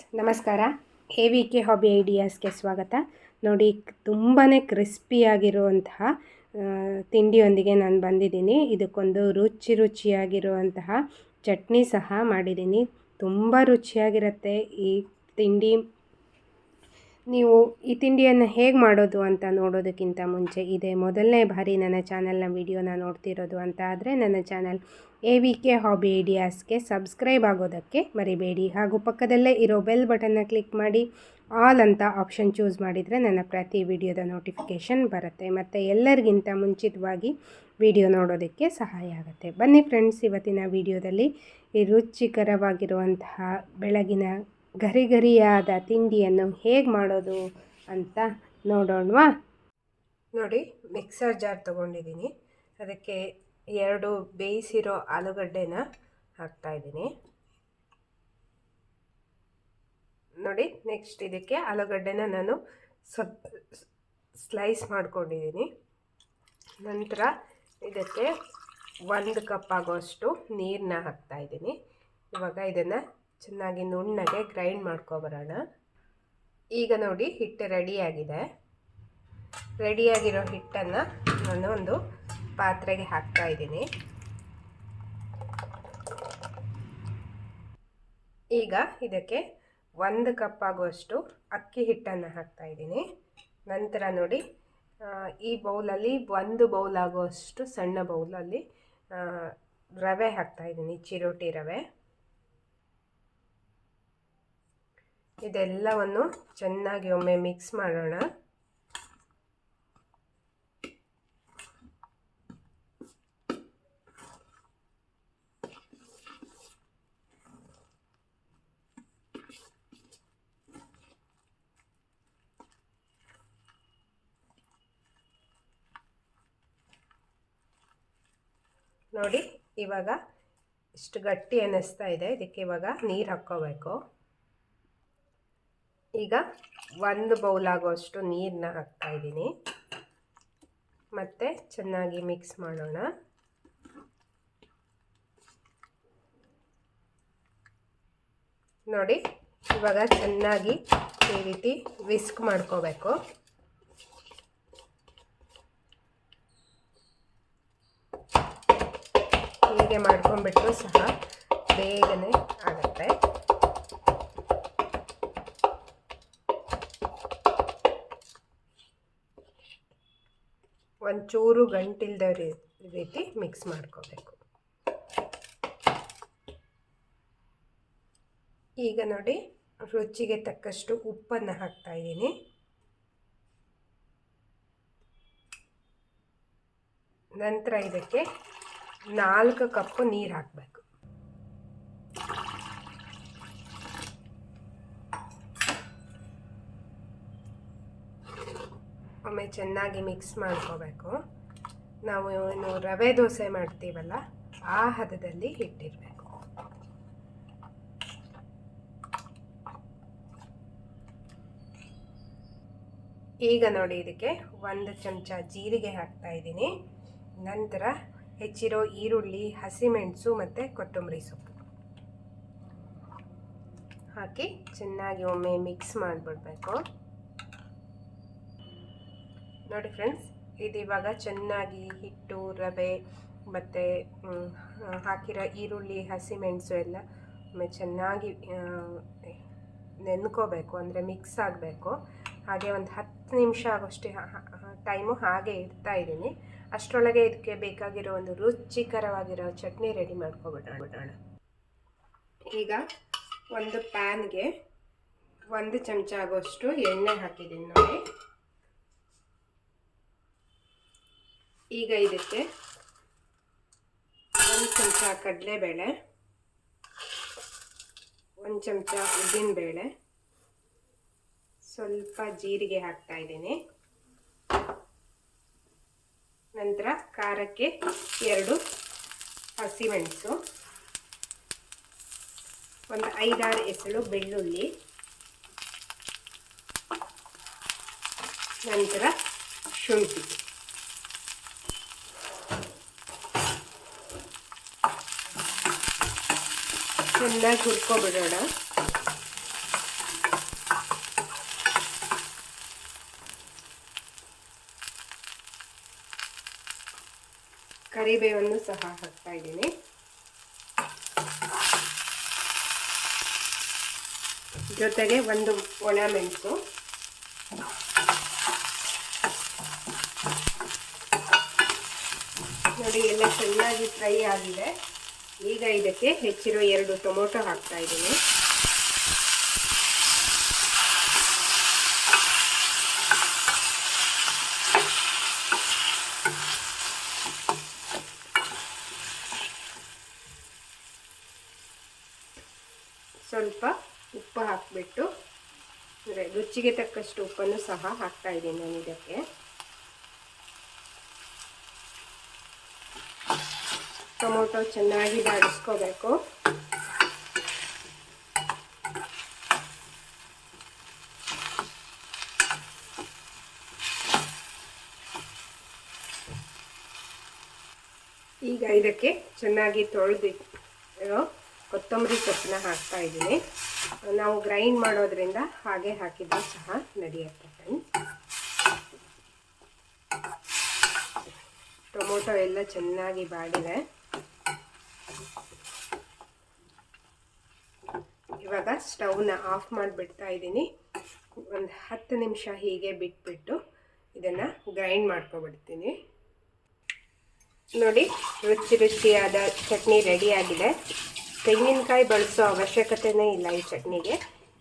ನಮಸ್ಕಾರ. A V K hobby ಐಡಿಯಾಸ್ಗೆ ಸ್ವಾಗತ. ನೋಡಿ ತುಂಬಾ ಕ್ರಿಸ್ಪಿಯಾಗಿರುವಂತಹ ತಿಂಡಿಯೊಂದಿಗೆ ನಾನು ಬಂದಿದ್ದೀನಿ. ಇದಕ್ಕೊಂದು ರುಚಿ ರುಚಿಯಾಗಿರುವಂತಹ ಚಟ್ನಿ ಸಹ ಮಾಡಿದ್ದೀನಿ. ತುಂಬ ರುಚಿಯಾಗಿರುತ್ತೆ ಈ ತಿಂಡಿ. ನೀವು ಈ ತಿಂಡಿಯನ್ನು ಹೇಗೆ ಮಾಡೋದು ಅಂತ ನೋಡೋದಕ್ಕಿಂತ ಮುಂಚೆ ಇದೇ ಮೊದಲನೇ ಬಾರಿ ನನ್ನ ಚಾನಲ್ನ ವಿಡಿಯೋನ ನೋಡ್ತಿರೋದು ಅಂತ ಆದರೆ ನನ್ನ channel A V K hobby ಐಡಿಯಾಸ್ಗೆ subscribe ಆಗೋದಕ್ಕೆ ಮರಿಬೇಡಿ. ಹಾಗೂ ಪಕ್ಕದಲ್ಲೇ ಇರೋ ಬೆಲ್ ಬಟನ್ನ ಕ್ಲಿಕ್ ಮಾಡಿ, ಆಲ್ ಅಂತ ಆಪ್ಷನ್ ಚೂಸ್ ಮಾಡಿದರೆ ನನ್ನ ಪ್ರತಿ ವಿಡಿಯೋದ ನೋಟಿಫಿಕೇಷನ್ ಬರುತ್ತೆ. ಮತ್ತು ಎಲ್ಲರಿಗಿಂತ ಮುಂಚಿತವಾಗಿ ವಿಡಿಯೋ ನೋಡೋದಕ್ಕೆ ಸಹಾಯ ಆಗುತ್ತೆ. ಬನ್ನಿ ಫ್ರೆಂಡ್ಸ್, ಇವತ್ತಿನ ವಿಡಿಯೋದಲ್ಲಿ ಈ ರುಚಿಕರವಾಗಿರುವಂತಹ ಬೆಳಗಿನ ಗರಿ ಗರಿಯಾದ ತಿಂಡಿಯನ್ನು ಹೇಗೆ ಮಾಡೋದು ಅಂತ ನೋಡೋಣವಾ? ನೋಡಿ, ಮಿಕ್ಸರ್ ಜಾರ್ ತೊಗೊಂಡಿದ್ದೀನಿ. ಅದಕ್ಕೆ ಎರಡು ಬೇಯಿಸಿರೋ ಆಲೂಗಡ್ಡೆನ ಹಾಕ್ತಾಯಿದ್ದೀನಿ ನೋಡಿ ನೆಕ್ಸ್ಟ್ ಇದಕ್ಕೆ ಆಲೂಗಡ್ಡೆನ ನಾನು ಸ್ವಲ್ಪ ಸ್ಲೈಸ್ ಮಾಡ್ಕೊಂಡಿದ್ದೀನಿ. ನಂತರ ಇದಕ್ಕೆ ಒಂದು ಕಪ್ ಆಗೋಷ್ಟು ನೀರನ್ನ ಹಾಕ್ತಾಯಿದ್ದೀನಿ ಇವಾಗ ಇದನ್ನು ಚೆನ್ನಾಗಿ ನುಣ್ಣಗೆ ಗ್ರೈಂಡ್ ಮಾಡ್ಕೊಬರೋಣ. ಈಗ ನೋಡಿ ಹಿಟ್ಟು ರೆಡಿಯಾಗಿದೆ. ರೆಡಿಯಾಗಿರೋ ಹಿಟ್ಟನ್ನು ನಾನು ಒಂದು ಪಾತ್ರೆಗೆ ಹಾಕ್ತಾ ಇದ್ದೀನಿ. ಈಗ ಇದಕ್ಕೆ ಒಂದು ಕಪ್ ಆಗುವಷ್ಟು ಅಕ್ಕಿ ಹಿಟ್ಟನ್ನು ಹಾಕ್ತಾ ಇದ್ದೀನಿ. ನಂತರ ನೋಡಿ ಈ ಬೌಲಲ್ಲಿ ಒಂದು ಬೌಲ್ ಆಗುವಷ್ಟು ಸಣ್ಣ ಬೌಲಲ್ಲಿ ರವೆ ಹಾಕ್ತಾ ಇದ್ದೀನಿ, ಚಿರೋಟಿ ರವೆ. ಇದೆಲ್ಲವನ್ನು ಚೆನ್ನಾಗಿ ಒಮ್ಮೆ ಮಿಕ್ಸ್ ಮಾಡೋಣ. ನೋಡಿ, ಇವಾಗ ಇಷ್ಟು ಗಟ್ಟಿ ಅನ್ನಿಸ್ತಾ ಇದೆ. ಇದಕ್ಕೆ ಇವಾಗ ನೀರು ಹಾಕ್ಕೋಬೇಕು. ಈಗ ಒಂದು ಬೌಲ್ ಆಗೋಷ್ಟು ನೀರನ್ನ ಹಾಕ್ತಾ ಇದ್ದೀನಿ. ಮತ್ತು ಚೆನ್ನಾಗಿ ಮಿಕ್ಸ್ ಮಾಡೋಣ. ನೋಡಿ, ಇವಾಗ ಚೆನ್ನಾಗಿ ಈ ರೀತಿ ವಿಸ್ಕ್ ಮಾಡ್ಕೋಬೇಕು. ಹೀಗೆ ಮಾಡ್ಕೊಂಬಿಟ್ಟು ಸಹ ಬೇಗನೆ ಆಗುತ್ತೆ. ಒಂಚೂರು ಗಂಟಿಲ್ದ ರೀತಿ ಮಿಕ್ಸ್ ಮಾಡ್ಕೋಬೇಕು. ಈಗ ನೋಡಿ ರುಚಿಗೆ ತಕ್ಕಷ್ಟು ಉಪ್ಪನ್ನು ಹಾಕ್ತಾ ಇದ್ದೀನಿ. ನಂತರ ಇದಕ್ಕೆ ನಾಲ್ಕು ಕಪ್ಪು ನೀರು ಹಾಕಬೇಕು. ಒಮ್ಮೆ ಚೆನ್ನಾಗಿ ಮಿಕ್ಸ್ ಮಾಡ್ಕೋಬೇಕು. ನಾವು ಏನು ರವೆ ದೋಸೆ ಮಾಡ್ತೀವಲ್ಲ, ಆ ಹದದಲ್ಲಿ ಇಟ್ಟಿರಬೇಕು. ಈಗ ನೋಡಿ ಇದಕ್ಕೆ ಒಂದು ಚಮಚ ಜೀರಿಗೆ ಹಾಕ್ತಾ ಇದ್ದೀನಿ. ನಂತರ ಹೆಚ್ಚಿರೋ ಈರುಳ್ಳಿ, ಹಸಿಮೆಣಸು ಮತ್ತು ಕೊತ್ತಂಬರಿ ಸೊಪ್ಪು. ಹಾಕಿ ಚೆನ್ನಾಗಿ ಒಮ್ಮೆ ಮಿಕ್ಸ್ ಮಾಡಿಬಿಡ್ಬೇಕು. ನೋಡಿ ಫ್ರೆಂಡ್ಸ್, ಇದು ಚೆನ್ನಾಗಿ ಹಿಟ್ಟು, ರವೆ ಮತ್ತು ಹಾಕಿರೋ ಈರುಳ್ಳಿ ಹಸಿಮೆಣಸು ಎಲ್ಲ ಚೆನ್ನಾಗಿ ನೆನ್ಕೋಬೇಕು, ಅಂದರೆ ಮಿಕ್ಸ್ ಆಗಬೇಕು. ಹಾಗೆ ಒಂದು ಹತ್ತು ನಿಮಿಷ ಆಗೋಷ್ಟೇ ಟೈಮು ಹಾಗೆ ಇಡ್ತಾ ಇದ್ದೀನಿ. ಅಷ್ಟರೊಳಗೆ ಇದಕ್ಕೆ ಬೇಕಾಗಿರೋ ಒಂದು ರುಚಿಕರವಾಗಿರೋ ಚಟ್ನಿ ರೆಡಿ ಮಾಡ್ಕೊಬಿಡೋಣ. ಬಿಡೋಣ ಈಗ ಒಂದು ಪ್ಯಾನ್ಗೆ ಒಂದು ಚಮಚ ಆಗೋಷ್ಟು ಎಣ್ಣೆ ಹಾಕಿದ್ದೀನಿ ನೋಡಿ. ಈಗ ಇದಕ್ಕೆ ಒಂದು ಚಮಚ ಕಡಲೆಬೇಳೆ, ಒಂದು ಚಮಚ ಉದ್ದಿನಬೇಳೆ, ಸ್ವಲ್ಪ ಜೀರಿಗೆ ಹಾಕ್ತಾ ಇದ್ದೀನಿ. ನಂತರ ಖಾರಕ್ಕೆ ಎರಡು ಹಸಿಮೆಣಸು, ಒಂದು ಐದಾರು ಎಸಳು ಬೆಳ್ಳುಳ್ಳಿ, ನಂತರ ಶುಂಠಿ. ಚೆನ್ನಾಗಿ ಹುರ್ಕೊಬಿಡೋಣ. ಕರಿಬೇವನ್ನು ಸಹ ಹಾಕ್ತಾ ಇದ್ದೀನಿ. ಜೊತೆಗೆ ಒಂದು ಒಣಮೆಣಸು ನೋಡಿ ಎಲ್ಲ ಚೆನ್ನಾಗಿ ಫ್ರೈ ಆಗಿದೆ. ಈಗ ಇದಕ್ಕೆ ಹೆಚ್ಚಿರೋ ಎರಡು ಟೊಮೊಟೊ ಹಾಕ್ತಾ ಇದ್ದೀನಿ. ಸ್ವಲ್ಪ ಉಪ್ಪು ಹಾಕಿಬಿಟ್ಟು ಅಂದರೆ ರುಚಿಗೆ ತಕ್ಕಷ್ಟು ಉಪ್ಪನ್ನು ಸಹ ಹಾಕ್ತಾ ಇದ್ದೀನಿ ನಾನು ಇದಕ್ಕೆ. ಟೊಮೊಟೊ ಚೆನ್ನಾಗಿ ಬಾಡಿಸ್ಕೋಬೇಕು. ಈಗ ಇದಕ್ಕೆ ಚೆನ್ನಾಗಿ ತೊಳೆದಿರೋ ಕೊತ್ತಂಬರಿ ಸೊಪ್ಪನ್ನ ಹಾಕ್ತಾ ಇದ್ದೀನಿ. ನಾವು ಗ್ರೈಂಡ್ ಮಾಡೋದ್ರಿಂದ ಹಾಗೆ ಹಾಕಿದ್ರೆ ಸಹ ನಡೆಯುತ್ತೆ ಟೊಮೊಟೊ ಎಲ್ಲ ಚೆನ್ನಾಗಿ ಬಾಡಿದೆ. ಇವಾಗ ಸ್ಟವ್ನ ಆಫ್ ಮಾಡಿಬಿಡ್ತಾ ಇದ್ದೀನಿ. ಒಂದು ಹತ್ತು ನಿಮಿಷ ಹೀಗೆ ಬಿಟ್ಬಿಟ್ಟು ಇದನ್ನು ಗ್ರೈಂಡ್ ಮಾಡ್ಕೊಬಿಡ್ತೀನಿ. ನೋಡಿ, ರುಚಿ ರುಚಿಯಾದ ಚಟ್ನಿ ರೆಡಿಯಾಗಿದೆ ತೆಂಗಿನಕಾಯಿ ಬಳಸೋ ಅವಶ್ಯಕತೆನೇ ಇಲ್ಲ ಈ ಚಟ್ನಿಗೆ.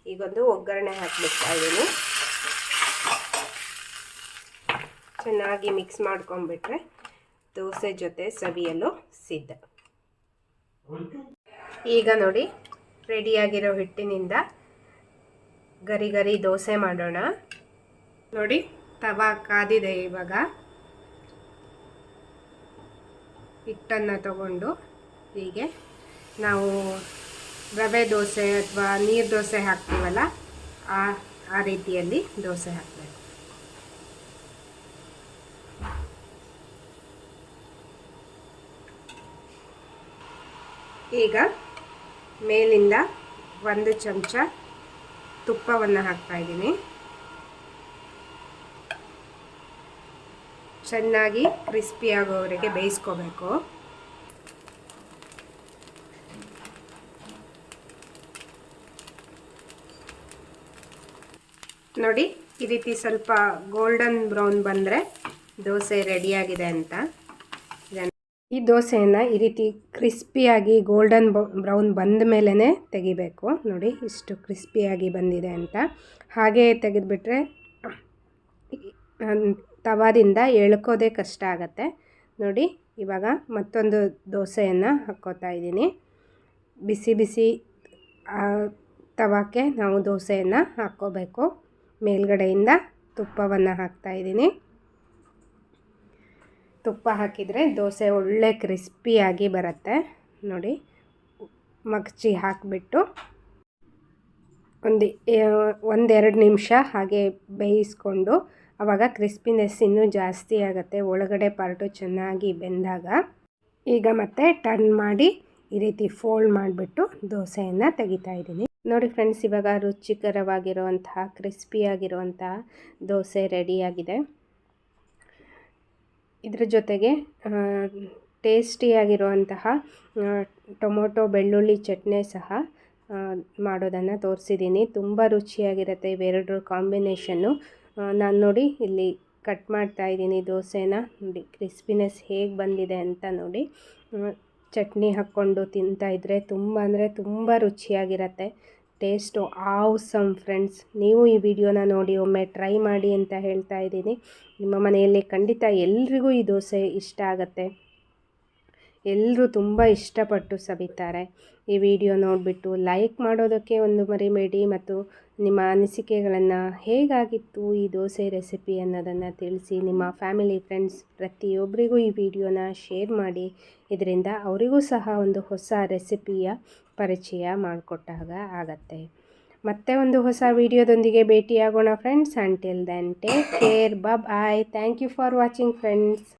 ಈಗೊಂದು ಒಗ್ಗರಣೆ ಹಾಕ್ಬಿಡ್ತಾ ಇದ್ದೀನಿ. ಚೆನ್ನಾಗಿ ಮಿಕ್ಸ್ ಮಾಡ್ಕೊಂಬಿಟ್ರೆ ದೋಸೆ ಜೊತೆ ಸವಿಯಲು ಸಿದ್ಧ. ಈಗ ನೋಡಿ ರೆಡಿಯಾಗಿರೋ ಹಿಟ್ಟಿನಿಂದ ಗರಿ ಗರಿ ದೋಸೆ ಮಾಡೋಣ. ನೋಡಿ, ತವಾ ಕಾದಿದೆ ಇವಾಗ. ಹಿಟ್ಟನ್ನು ತಗೊಂಡು ಹೀಗೆ ನಾವು ರವೆ ದೋಸೆ ಅಥವಾ ನೀರು ದೋಸೆ ಹಾಕ್ತೀವಲ್ಲ, ಆ ಆ ರೀತಿಯಲ್ಲಿ ದೋಸೆ ಹಾಕಬೇಕು. ಈಗ ಮೇಲಿಂದ ಒಂದು ಚಮಚ ತುಪ್ಪವನ್ನು ಹಾಕ್ತಾ ಇದ್ದೀನಿ. ಚೆನ್ನಾಗಿ ಕ್ರಿಸ್ಪಿ ಆಗೋವರೆಗೆ ಬೇಯಿಸ್ಕೋಬೇಕು. ನೋಡಿ, ಈ ರೀತಿ ಸ್ವಲ್ಪ ಗೋಲ್ಡನ್ ಬ್ರೌನ್ ಬಂದರೆ ದೋಸೆ ರೆಡಿಯಾಗಿದೆ ಅಂತ. ಈ ದೋಸೆಯನ್ನು ಈ ರೀತಿ ಕ್ರಿಸ್ಪಿಯಾಗಿ ಗೋಲ್ಡನ್ ಬ್ರೌನ್ ಬಂದ ಮೇಲೇ ತೆಗಿಬೇಕು. ನೋಡಿ, ಇಷ್ಟು ಕ್ರಿಸ್ಪಿಯಾಗಿ ಬಂದಿದೆ ಅಂತ. ಹಾಗೆ ತೆಗೆದುಬಿಟ್ರೆ ತವಾದಿಂದ ಎಳ್ಕೋದೇ ಕಷ್ಟ ಆಗುತ್ತೆ. ನೋಡಿ, ಇವಾಗ ಮತ್ತೊಂದು ದೋಸೆಯನ್ನು ಹಾಕ್ಕೋತಾ ಇದ್ದೀನಿ. ಬಿಸಿ ಬಿಸಿ ತವಾಕ್ಕೆ ನಾವು ದೋಸೆಯನ್ನು ಹಾಕ್ಕೋಬೇಕು. ಮೇಲ್ಗಡೆಯಿಂದ ತುಪ್ಪವನ್ನು ಹಾಕ್ತಾಯಿದ್ದೀನಿ ತುಪ್ಪ ಹಾಕಿದರೆ ದೋಸೆ ಒಳ್ಳೆ ಕ್ರಿಸ್ಪಿಯಾಗಿ ಬರುತ್ತೆ. ನೋಡಿ, ಮಗ್ಚಿ ಹಾಕಿಬಿಟ್ಟು ಒಂದು ಒಂದೆರಡು ನಿಮಿಷ ಹಾಗೆ ಬೇಯಿಸ್ಕೊಂಡು ಆವಾಗ ಕ್ರಿಸ್ಪಿನೆಸ್ ಇನ್ನೂ ಜಾಸ್ತಿ ಆಗುತ್ತೆ. ಒಳಗಡೆ ಪಾರ್ಟು ಚೆನ್ನಾಗಿ ಬೆಂದಾಗ. ಈಗ ಮತ್ತೆ ಟರ್ನ್ ಮಾಡಿ ಈ ರೀತಿ ಫೋಲ್ಡ್ ಮಾಡಿಬಿಟ್ಟು ದೋಸೆಯನ್ನು ತೆಗಿತಾ ಇದ್ದೀನಿ. ನೋಡಿ ಫ್ರೆಂಡ್ಸ್ ಇವಾಗ ರುಚಿಕರವಾಗಿರುವಂತಹ ಕ್ರಿಸ್ಪಿಯಾಗಿರುವಂತಹ ದೋಸೆ ರೆಡಿಯಾಗಿದೆ ಇದ್ರ ಜೊತೆಗೆ ಟೇಸ್ಟಿಯಾಗಿರುವಂತಹ ಟೊಮೊಟೊ ಬೆಳ್ಳುಳ್ಳಿ ಚಟ್ನಿ ಸಹ ಮಾಡೋದನ್ನು ತೋರಿಸಿದ್ದೀನಿ ತುಂಬ ರುಚಿಯಾಗಿರುತ್ತೆ ಇವೆರಡರ ಕಾಂಬಿನೇಷನ್ನು. ನಾನು ನೋಡಿ ಇಲ್ಲಿ ಕಟ್ ಮಾಡ್ತಾ ಇದ್ದೀನಿ ದೋಸೆನ. ನೋಡಿ, ಕ್ರಿಸ್ಪಿನೆಸ್ ಹೇಗೆ ಬಂದಿದೆ ಅಂತ ನೋಡಿ. ಚಟ್ನಿ ಹಾಕ್ಕೊಂಡು ತಿಂತಾಯಿದ್ರೆ ತುಂಬ ಅಂದರೆ ತುಂಬ ರುಚಿಯಾಗಿರುತ್ತೆ. Taste awesome friends. ನೀವು ಈ ವಿಡಿಯೋನ ನೋಡಿ ಒಮ್ಮೆ ಟ್ರೈ ಮಾಡಿ ಅಂತ ಹೇಳ್ತಾ ಇದ್ದೀನಿ. ನಿಮ್ಮ ಮನೆಯಲ್ಲಿ ಖಂಡಿತ ಎಲ್ರಿಗೂ ಈ ದೋಸೆ ಇಷ್ಟ ಆಗುತ್ತೆ. ಎಲ್ಲರೂ ತುಂಬ ಇಷ್ಟಪಟ್ಟು ಸವಿತಾರೆ. ಈ ವಿಡಿಯೋ ನೋಡಿಬಿಟ್ಟು ಲೈಕ್ ಮಾಡೋದಕ್ಕೆ ಒಂದು ಮರಿಬೇಡಿ ಮತ್ತು ನಿಮ್ಮ ಅನಿಸಿಕೆಗಳನ್ನು ಹೇಗಾಗಿತ್ತು ಈ ದೋಸೆ ರೆಸಿಪಿ ಅನ್ನೋದನ್ನು ತಿಳಿಸಿ ನಿಮ್ಮ ಫ್ಯಾಮಿಲಿ ಫ್ರೆಂಡ್ಸ್ ಪ್ರತಿಯೊಬ್ಬರಿಗೂ ಈ ವಿಡಿಯೋನ ಶೇರ್ ಮಾಡಿ. ಇದರಿಂದ ಅವರಿಗೂ ಸಹ ಒಂದು ಹೊಸ ರೆಸಿಪಿಯ ಪರಿಚಯ ಮಾಡಿಕೊಟ್ಟಾಗ ಆಗತ್ತೆ. ಮತ್ತೆ ಒಂದು ಹೊಸ ವಿಡಿಯೋದೊಂದಿಗೆ ಭೇಟಿಯಾಗೋಣ friends until then take care bye thank you for watching friends